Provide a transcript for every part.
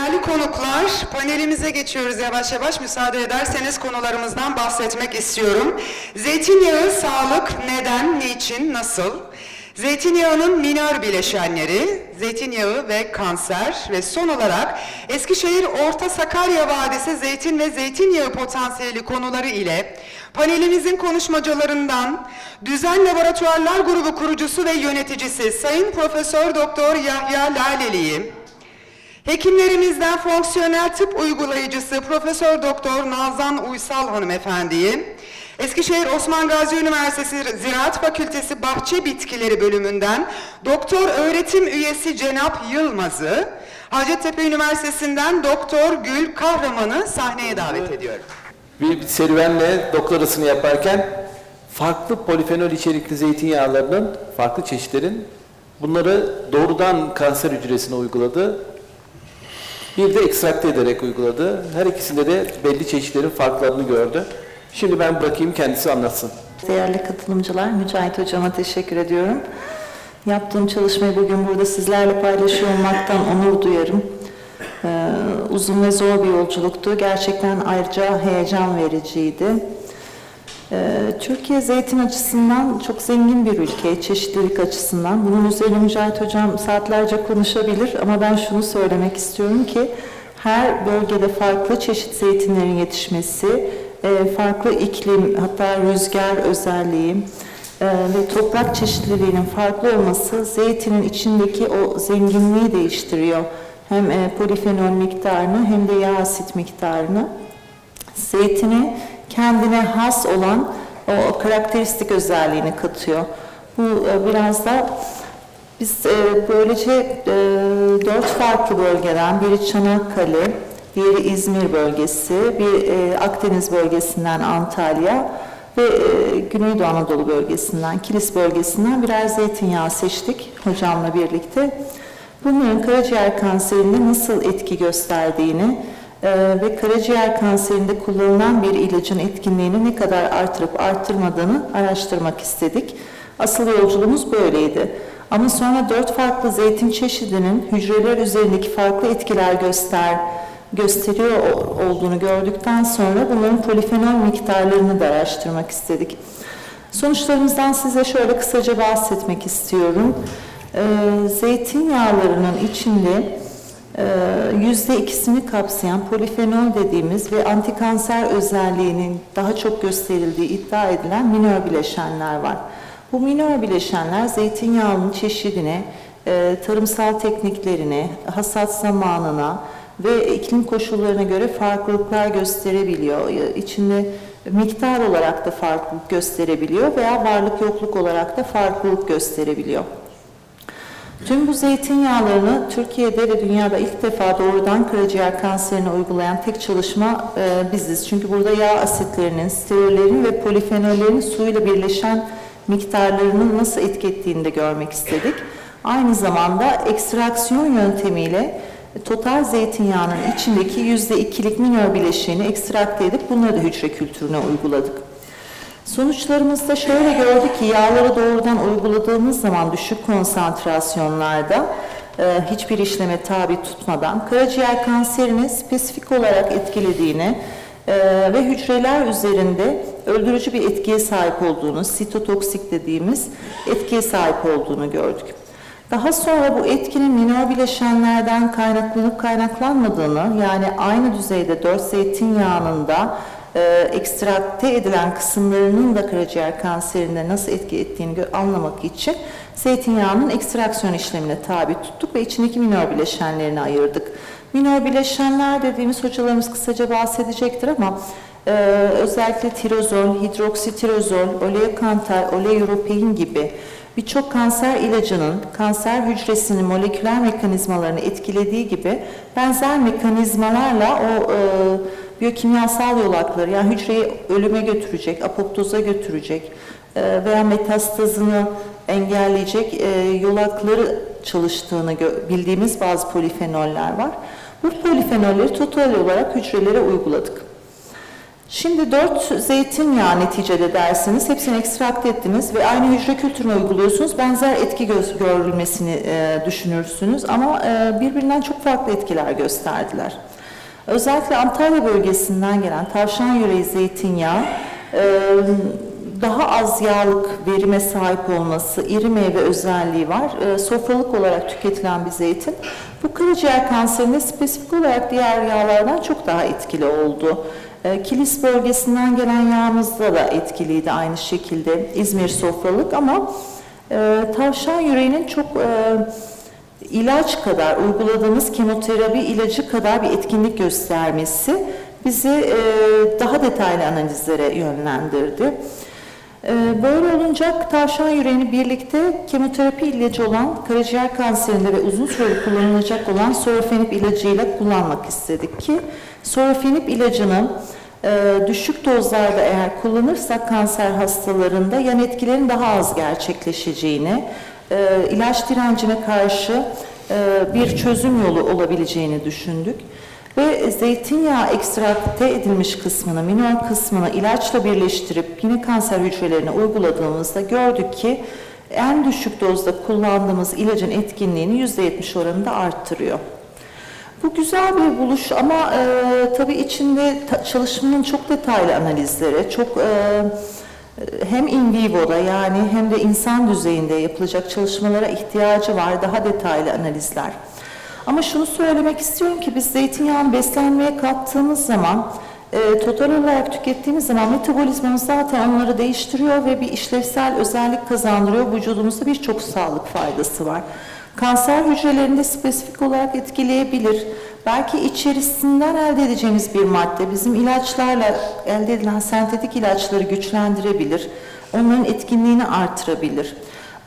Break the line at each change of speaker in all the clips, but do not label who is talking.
Değerli konuklar, panelimize geçiyoruz yavaş yavaş. Müsaade ederseniz konularımızdan bahsetmek istiyorum. Zeytinyağı, sağlık, neden, niçin, nasıl? Zeytinyağının minör bileşenleri, zeytinyağı ve kanser ve son olarak Eskişehir Orta Sakarya Vadisi zeytin ve zeytinyağı potansiyeli konuları ile panelimizin konuşmacılarından Düzen Laboratuvarlar Grubu kurucusu ve yöneticisi Sayın Profesör Doktor Yahya Laleli'yi, Hekimlerimizden fonksiyonel tıp uygulayıcısı Profesör Doktor Nazan Uysal hanımefendiyi, Eskişehir Osman Gazi Üniversitesi Ziraat Fakültesi Bahçe Bitkileri bölümünden Doktor öğretim üyesi Cenap Yılmaz'ı, Hacettepe Üniversitesi'nden Doktor Gül Kahraman'ı sahneye davet ediyorum.
Bir serüvenle doktorasını yaparken farklı polifenol içerikli zeytinyağlarının, farklı çeşitlerin bunları doğrudan kanser hücresine uyguladı. Bir de ekstrakte ederek uyguladı. Her ikisinde de belli çeşitlerin farklarını gördü. Şimdi ben bırakayım kendisi anlatsın.
Değerli katılımcılar, Mücahit Hocama teşekkür ediyorum. Yaptığım çalışmayı bugün burada sizlerle paylaşıyor olmaktan onur duyarım. Ee, uzun ve zor bir yolculuktu. Gerçekten ayrıca heyecan vericiydi. Ee, Türkiye zeytin açısından çok zengin bir ülke, çeşitlilik açısından. Bunun üzerine Mücahit Hocam saatlerce konuşabilir ama ben şunu söylemek istiyorum ki her bölgede farklı çeşit zeytinlerin yetişmesi, e, farklı iklim hatta rüzgar özelliği e, ve toprak çeşitliliğinin farklı olması zeytinin içindeki o zenginliği değiştiriyor. Hem e, polifenol miktarını hem de yağ asit miktarını zeytine kendine has olan o karakteristik özelliğini katıyor. Bu e, biraz da biz e, böylece e, dört farklı bölgeden, biri Çanakkale, diğeri İzmir bölgesi, bir Akdeniz bölgesinden Antalya ve Güneydoğu Anadolu bölgesinden, Kilis bölgesinden birer zeytinyağı seçtik hocamla birlikte. Bunların karaciğer kanserinde nasıl etki gösterdiğini ve karaciğer kanserinde kullanılan bir ilacın etkinliğini ne kadar artırıp artırmadığını araştırmak istedik. Asıl yolculuğumuz böyleydi. Ama sonra dört farklı zeytin çeşidinin hücreler üzerindeki farklı etkiler göster gösteriyor olduğunu gördükten sonra bunların polifenol miktarlarını da araştırmak istedik. Sonuçlarımızdan size şöyle kısaca bahsetmek istiyorum. Ee, zeytinyağlarının içinde yüzde ikisini kapsayan polifenol dediğimiz ve antikanser özelliğinin daha çok gösterildiği iddia edilen minör bileşenler var. Bu minör bileşenler zeytinyağının çeşidine, e, tarımsal tekniklerine, hasat zamanına ve iklim koşullarına göre farklılıklar gösterebiliyor. İçinde miktar olarak da farklılık gösterebiliyor veya varlık yokluk olarak da farklılık gösterebiliyor. Tüm bu zeytinyağlarını Türkiye'de ve dünyada ilk defa doğrudan karaciğer kanserine uygulayan tek çalışma e, biziz. Çünkü burada yağ asitlerinin, sterollerin ve polifenollerin suyla birleşen miktarlarının nasıl etki ettiğini de görmek istedik. Aynı zamanda ekstraksiyon yöntemiyle total zeytinyağının içindeki %2'lik minör bileşiğini ekstrakte edip bunları da hücre kültürüne uyguladık. Sonuçlarımızda şöyle gördük ki yağları doğrudan uyguladığımız zaman düşük konsantrasyonlarda e, hiçbir işleme tabi tutmadan karaciğer kanserini spesifik olarak etkilediğini e, ve hücreler üzerinde öldürücü bir etkiye sahip olduğunu, sitotoksik dediğimiz etkiye sahip olduğunu gördük. Daha sonra bu etkinin minor bileşenlerden kaynaklanıp kaynaklanmadığını yani aynı düzeyde 4 zeytinyağının da e, ekstrakte edilen kısımlarının da karaciğer kanserinde nasıl etki ettiğini anlamak için zeytinyağının ekstraksiyon işlemine tabi tuttuk ve içindeki minor bileşenlerini ayırdık. Minor bileşenler dediğimiz hocalarımız kısaca bahsedecektir ama e, özellikle tirozol, hidroksitirozol, oleokantal, oleuropein gibi birçok kanser ilacının kanser hücresinin moleküler mekanizmalarını etkilediği gibi benzer mekanizmalarla o e, biyokimyasal yolakları yani hücreyi ölüme götürecek, apoptoza götürecek e, veya metastazını engelleyecek e, yolakları çalıştığını bildiğimiz bazı polifenoller var. Bu polifenolleri total olarak hücrelere uyguladık. Şimdi 4 zeytinyağı neticede dersiniz. Hepsini ekstrakt ettiniz ve aynı hücre kültürünü uyguluyorsunuz. Benzer etki görülmesini e, düşünürsünüz ama e, birbirinden çok farklı etkiler gösterdiler. Özellikle Antalya bölgesinden gelen tavşan yüreği zeytinyağı e, daha az yağlık verime sahip olması, iri meyve özelliği var. E, sofralık olarak tüketilen bir zeytin. Bu karaciğer kanserinde spesifik olarak diğer yağlardan çok daha etkili oldu. E, Kilis bölgesinden gelen yağımızda da etkiliydi aynı şekilde İzmir sofralık ama tavşan yüreğinin çok ilaç kadar uyguladığımız kemoterapi ilacı kadar bir etkinlik göstermesi bizi e, daha detaylı analizlere yönlendirdi. E, Böyle olunca tavşan yüreğini birlikte kemoterapi ilacı olan karaciğer kanserinde ve uzun süre kullanılacak olan sorafenib ilacıyla kullanmak istedik ki sorafenib ilacını e, düşük dozlarda eğer kullanırsak kanser hastalarında yan etkilerin daha az gerçekleşeceğini, e, ilaç direncine karşı e, bir çözüm yolu olabileceğini düşündük. Ve zeytinyağı ekstrakte edilmiş kısmını, mineral kısmını ilaçla birleştirip yine kanser hücrelerine uyguladığımızda gördük ki en düşük dozda kullandığımız ilacın etkinliğini %70 oranında arttırıyor. Bu güzel bir buluş ama e, tabii içinde ta- çalışmanın çok detaylı analizleri, çok e, hem in vivo'da yani hem de insan düzeyinde yapılacak çalışmalara ihtiyacı var, daha detaylı analizler. Ama şunu söylemek istiyorum ki biz zeytinyağını beslenmeye kattığımız zaman, e, total olarak tükettiğimiz zaman metabolizmamız zaten onları değiştiriyor ve bir işlevsel özellik kazandırıyor. Vücudumuzda birçok sağlık faydası var. Kanser hücrelerinde spesifik olarak etkileyebilir. Belki içerisinden elde edeceğimiz bir madde bizim ilaçlarla elde edilen sentetik ilaçları güçlendirebilir. Onların etkinliğini artırabilir.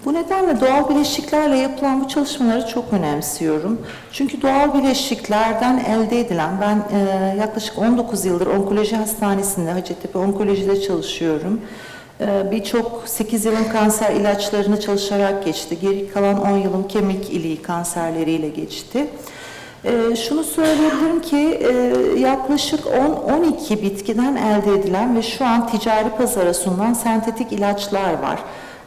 Bu nedenle doğal bileşiklerle yapılan bu çalışmaları çok önemsiyorum. Çünkü doğal bileşiklerden elde edilen, ben e, yaklaşık 19 yıldır onkoloji hastanesinde, Hacettepe Onkoloji'de çalışıyorum. E, Birçok 8 yılın kanser ilaçlarını çalışarak geçti. Geri kalan 10 yılım kemik iliği kanserleriyle geçti. E, şunu söyleyebilirim ki e, yaklaşık 10-12 bitkiden elde edilen ve şu an ticari pazara sunulan sentetik ilaçlar var.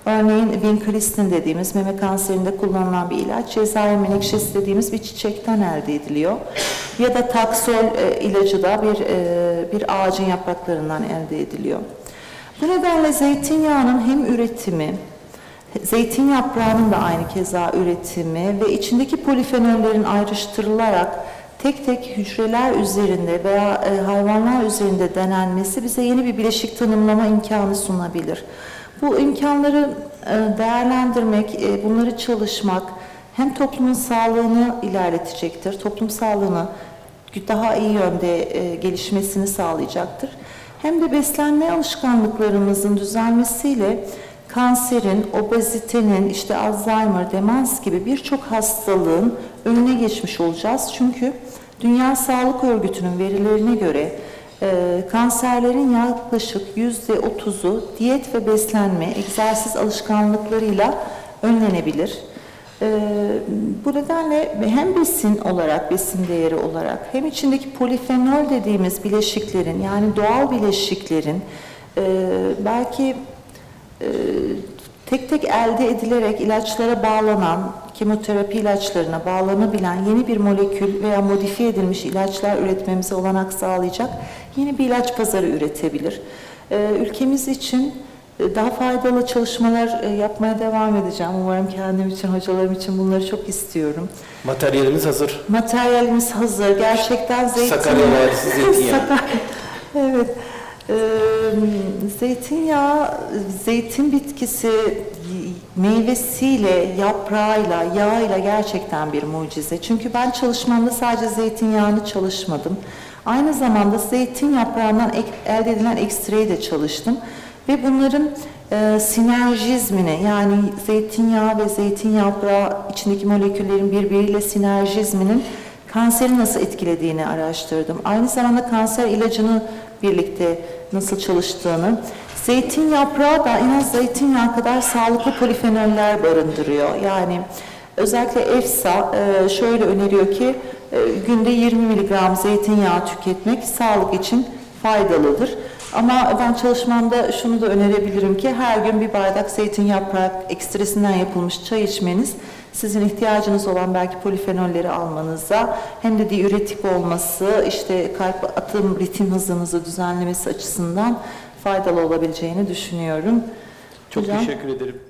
Örneğin vincristin dediğimiz meme kanserinde kullanılan bir ilaç, Cezayir menekşesi dediğimiz bir çiçekten elde ediliyor. Ya da taksol e, ilacı da bir e, bir ağacın yapraklarından elde ediliyor. Bu nedenle zeytinyağının hem üretimi, Zeytin yaprağının da aynı keza üretimi ve içindeki polifenollerin ayrıştırılarak tek tek hücreler üzerinde veya e, hayvanlar üzerinde denenmesi bize yeni bir bileşik tanımlama imkanı sunabilir. Bu imkanları e, değerlendirmek, e, bunları çalışmak hem toplumun sağlığını ilerletecektir, toplum sağlığını daha iyi yönde gelişmesini sağlayacaktır. Hem de beslenme alışkanlıklarımızın düzelmesiyle kanserin, obezitenin, işte Alzheimer, demans gibi birçok hastalığın önüne geçmiş olacağız. Çünkü Dünya Sağlık Örgütü'nün verilerine göre e, kanserlerin yaklaşık yüzde otuzu diyet ve beslenme, egzersiz alışkanlıklarıyla önlenebilir. E, bu nedenle hem besin olarak, besin değeri olarak hem içindeki polifenol dediğimiz bileşiklerin yani doğal bileşiklerin e, belki e, tek tek elde edilerek ilaçlara bağlanan, kemoterapi ilaçlarına bağlanabilen yeni bir molekül veya modifiye edilmiş ilaçlar üretmemize olanak sağlayacak yeni bir ilaç pazarı üretebilir. E, Ülkemiz için e, daha faydalı çalışmalar yapmaya devam edeceğim. Umarım kendim için, hocalarım için bunları çok istiyorum.
Materyalimiz hazır.
Materyalimiz hazır. Gerçekten zeytin...
Sakarya Vadisi zeytinyağı.
Evet. Ee, zeytinyağı, zeytin bitkisi meyvesiyle, yaprağıyla, yağıyla gerçekten bir mucize. Çünkü ben çalışmamda sadece zeytinyağını çalışmadım. Aynı zamanda zeytin yaprağından ek- elde edilen ekstreyi de çalıştım. Ve bunların e, sinerjizmini yani zeytinyağı ve zeytin yaprağı içindeki moleküllerin birbiriyle sinerjizminin kanseri nasıl etkilediğini araştırdım. Aynı zamanda kanser ilacını birlikte nasıl çalıştığını, zeytin yaprağı da en az zeytinyağı kadar sağlıklı polifenoller barındırıyor. Yani özellikle EFSA e, şöyle öneriyor ki e, günde 20 mg zeytinyağı tüketmek sağlık için faydalıdır. Ama ben çalışmamda şunu da önerebilirim ki her gün bir bardak zeytin yaprak ekstresinden yapılmış çay içmeniz sizin ihtiyacınız olan belki polifenolleri almanıza hem de diüretik olması, işte kalp atım ritim hızınızı düzenlemesi açısından faydalı olabileceğini düşünüyorum.
Çok
Hocam?
teşekkür ederim.